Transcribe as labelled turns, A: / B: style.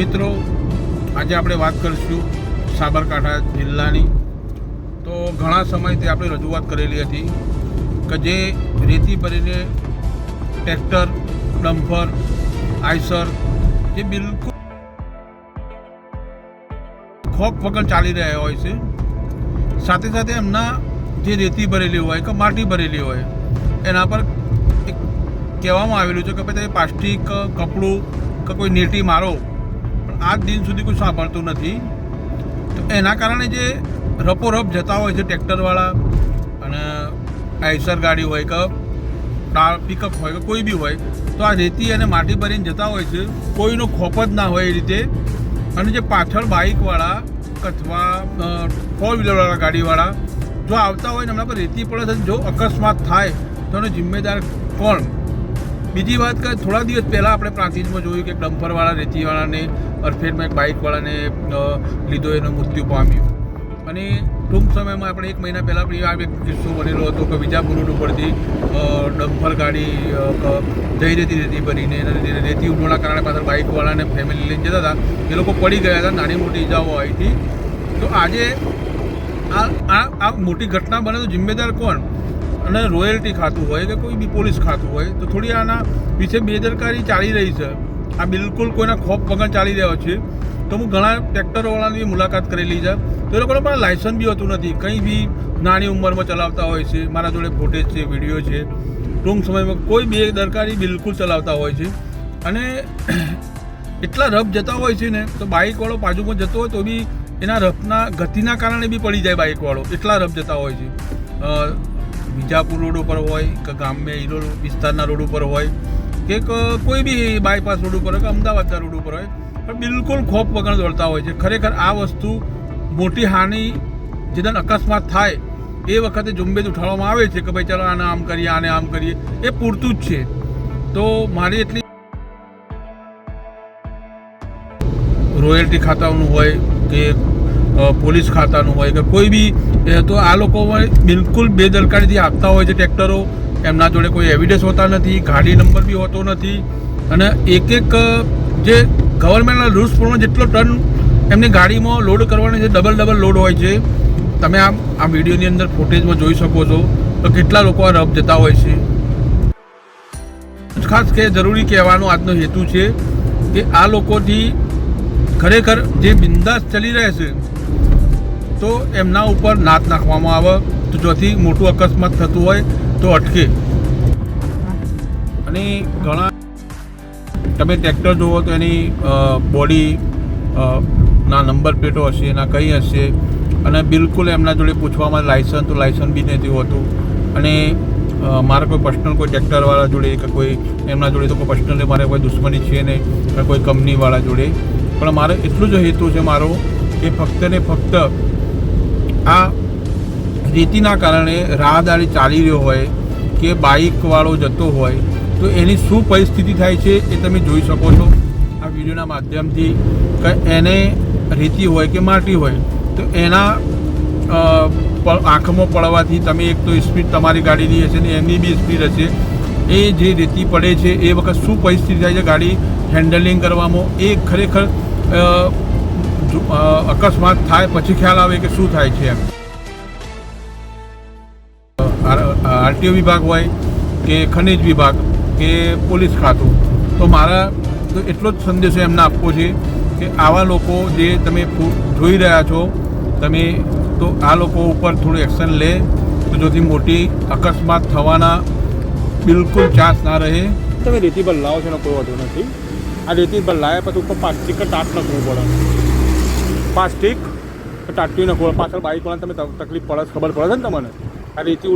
A: મિત્રો, આજે આપણે વાત કરીશું સાબરકાંઠા જિલ્લાની. તો ઘણા સમયથી આપણે રજૂઆત કરેલી હતી કે જે રેતી ભરીને ટ્રેક્ટર, ડમ્પર, આઈસર, જે બિલકુલ ખોક વગર ચાલી રહ્યા હોય છે. સાથે સાથે એમના જે રેતી ભરેલી હોય કે માટી ભરેલી હોય, એના પર કહેવામાં આવેલું છે કે ભાઈ તમે પ્લાસ્ટિક, કપડું કે કોઈ નેટી મારો આજ દિન સુધી કોઈ સાંભળતું નથી. તો એના કારણે જે રપોરપ જતા હોય છે ટ્રેક્ટરવાળા અને આઈસર ગાડી હોય કે પિકઅપ હોય કે કોઈ બી હોય, તો આ રેતી અને માટી ભરીને જતા હોય છે. કોઈનો ખોપ જ ના હોય એ રીતે. અને જે પાછળ બાઇકવાળા અથવા ફોર વ્હીલરવાળા ગાડીવાળા જો આવતા હોય ને એમના પર રેતી પડે છે જો અકસ્માત થાય, તો એનો જિમ્મેદાર કોણ? બીજી વાત કે થોડા દિવસ પહેલાં આપણે પ્રાંતિજમાં જોયું કે ડમ્પરવાળા રેતીવાળાને અરફેટમાં એક બાઇકવાળાને લીધો એનું મૃત્યુ પામ્યું. અને ટૂંક સમયમાં આપણે એક મહિના પહેલાં પણ આ એક કિસ્સો બનેલો હતો કે વિજાપુર રોડ ઉપરથી ડમ્પર ગાડી જઈ રહેતી રેતી ભરીને એના રેતી ઉડવાના કારણે પાછળ બાઇકવાળાને ફેમિલી લઈને જતા હતા. એ લોકો પડી ગયા હતા નાની મોટી ઇજાઓ આવી હતી તો આજે આ આ મોટી ઘટના બને તો જિમ્મેદાર કોણ? અને રોયલ્ટી ખાતું હોય કે કોઈ બી પોલીસ ખાતું હોય, તો થોડી આના વિશે બેદરકારી ચાલી રહી છે. આ બિલકુલ કોઈના ખોફ વગર ચાલી રહ્યો છે. તો હું ઘણા ટ્રેક્ટરવાળાની મુલાકાત કરેલી છે. તો એ લોકોને પણ લાયસન્સ બી હોતું નથી. કંઈ બી નાની ઉંમરમાં ચલાવતા હોય છે. મારા જોડે ફોટેજ છે, વીડિયો છે. ટૂંક સમયમાં કોઈ બેદરકારી બિલકુલ ચલાવતા હોય છે. અને એટલા રફ જતા હોય છે ને, તો બાઇકવાળો બાજુમાં જતો હોય તો બી એના રફના ગતિના કારણે બી પડી જાય બાઇકવાળો. એટલા રફ જતા હોય છે. અ, વિજાપુર રોડ ઉપર હોય કે ગામે હીરો વિસ્તારના રોડ ઉપર હોય કે કોઈ બી બાયપાસ રોડ ઉપર હોય કે અમદાવાદના રોડ ઉપર હોય પણ બિલકુલ ખોફ વગર દોડતા હોય છે. ખરેખર આ વસ્તુ મોટી હાનિ જેદન અકસ્માત થાય એ વખતે ઝુંબેશ ઉઠાડવામાં આવે છે કે ભાઈ ચાલો આને આમ કરીએ આને આમ કરીએ એ પૂરતું જ છે. તો મારી એટલી રોયલ્ટી ખાતાઓનું હોય કે પોલીસ ખાતાનું હોય કે કોઈ બી તો આ લોકો બિલકુલ બેદરકારીથી આપતા હોય છે ટ્રેક્ટરો. એમના જોડે કોઈ એવિડન્સ હોતા નથી, ગાડી નંબર બી હોતો નથી. અને એક એક જે ગવર્મેન્ટના રૂલ્સ પ્રમાણે જેટલો ટન એમની ગાડીમાં લોડ કરવાનો છે ડબલ ડબલ લોડ હોય છે. તમે આ આ વિડીયોની અંદર ફૂટેજમાં જોઈ શકો છો તો કેટલા લોકો આ રફ જતા હોય છે. ખાસ કે જરૂરી કહેવાનો આજનો હેતુ છે કે આ લોકોથી ખરેખર જે બિંદાસ ચલી રહે છે તો એમના ઉપર નાત નાખવામાં આવે તો જોથી મોટું અકસ્માત થતું હોય તો અટકે. અને ઘણા તમે ટ્રેક્ટર જુઓ તો એની બોડી ના નંબર પ્લેટો હશે એના કંઈ હશે. અને બિલકુલ એમના જોડે પૂછવામાં લાયસન્સ તો લાયસન્સ બી નથી હોતું. અને મારા કોઈ પર્સનલ કોઈ ટ્રેક્ટરવાળા જોડે કે કોઈ એમના જોડે તો કોઈ પર્સનલી મારે કોઈ દુશ્મની છે નહીં કોઈ કંપનીવાળા જોડે. પણ મારે એટલું જ હેતુ છે મારો કે ફક્ત ને ફક્ત આ રેતીના કારણે રાહદારી ચાલી રહ્યો હોય કે બાઇકવાળો જતો હોય, તો એની શું પરિસ્થિતિ થાય છે એ તમે જોઈ શકો છો. આ વિડીયોના માધ્યમથી એને રેતી હોય કે માટી હોય, તો એના આંખમાં પડવાથી તમે એક તો સ્પીડ તમારી ગાડીની હશે ને એમની બી સ્પીડ હશે. એ જે રેતી પડે છે, એ વખત શું પરિસ્થિતિ થાય છે ગાડી હેન્ડલિંગ કરવામાં? એ ખરેખર અકસ્માત થાય, પછી ખ્યાલ આવે કે શું થાય છે એમ. આરટીઓ વિભાગ હોય કે ખનિજ વિભાગ કે પોલીસ ખાતું, તો મારા તો એટલો જ સંદેશો એમને આપવો છે કે આવા લોકો જે તમે જોઈ રહ્યા છો, તમે તો આ લોકો ઉપર થોડું એક્શન લે, તો જોથી મોટી અકસ્માત થવાના બિલકુલ ચાન્સ ના રહે.
B: તમે રેતી પર લાવો છો એનો કોઈ વાંધો નથી. આ રેતી પર લાવ્યા પછી ઉપર પ્લાસ્ટિક ટાટ નાખવું પડે પ્લાસ્ટિક નાખવું પડે પાછળ બાઇક વાળા તમે તક- તકલીફ પડે ખબર પડે છે ને તમને? આ રેતી